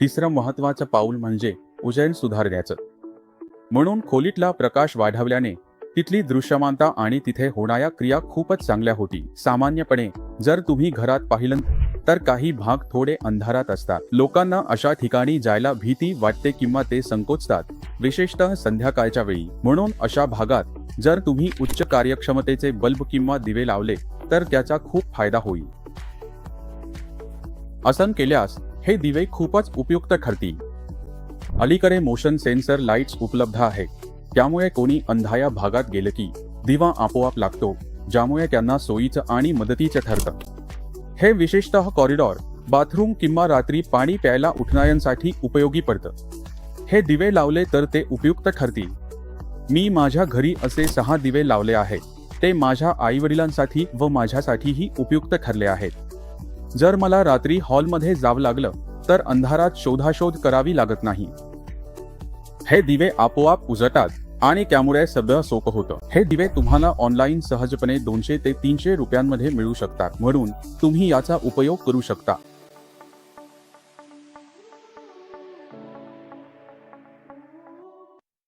तिसरं महत्वाचं पाऊल म्हणजे उजैन सुधारण्याचं म्हणून खोलीतला प्रकाश वाढवल्याने तिथली दृश्यमानता आणि तिथे होणाऱ्या क्रिया खूपच चांगल्या होती. सामान्यपणे जर तुम्ही घरात पाहिलं तर काही भाग थोडे अंधारात असतात. लोकांना अशा ठिकाणी जायला भीती वाटते किंवा ते संकोचतात विशेषतः संध्याकाळच्या वेळी. म्हणून अशा भागात जर तुम्ही उच्च कार्यक्षमतेचे बल्ब किंवा दिवे लावले तर त्याचा खूप फायदा होईल. असं केल्यास हे दिवे खूपच उपयुक्त ठरतील. अलीकडे मोशन सेन्सर लाईट्स उपलब्ध आहेत. त्यामुळे कोणी अंधाया भागात गेलं की दिवा आपोआप लागतो ज्यामुळे त्यांना सोयीचं आणि मदतीचं ठरतं. हे विशेषतः कॉरिडॉर बाथरूम किंवा रात्री पाणी प्यायला उठणाऱ्यांसाठी उपयोगी पडतं. हे दिवे लावले तर ते उपयुक्त ठरतील. मी माझ्या घरी असे सहा दिवे लावले आहेत. ते माझ्या आईवडिलांसाठी व माझ्यासाठीही उपयुक्त ठरले आहेत. जर मला रात्री हॉलमध्ये जावं लागलं तर अंधारात शोधाशोध करावी लागत नाही. हे दिवे आपोआप उजटात आणि त्यामुळे सगळं सोपं होतं. हे दिवे तुम्हाला ऑनलाईन सहजपणे दोनशे ते तीनशे रुपयांमध्ये मिळू शकतात. म्हणून तुम्ही याचा उपयोग करू शकता.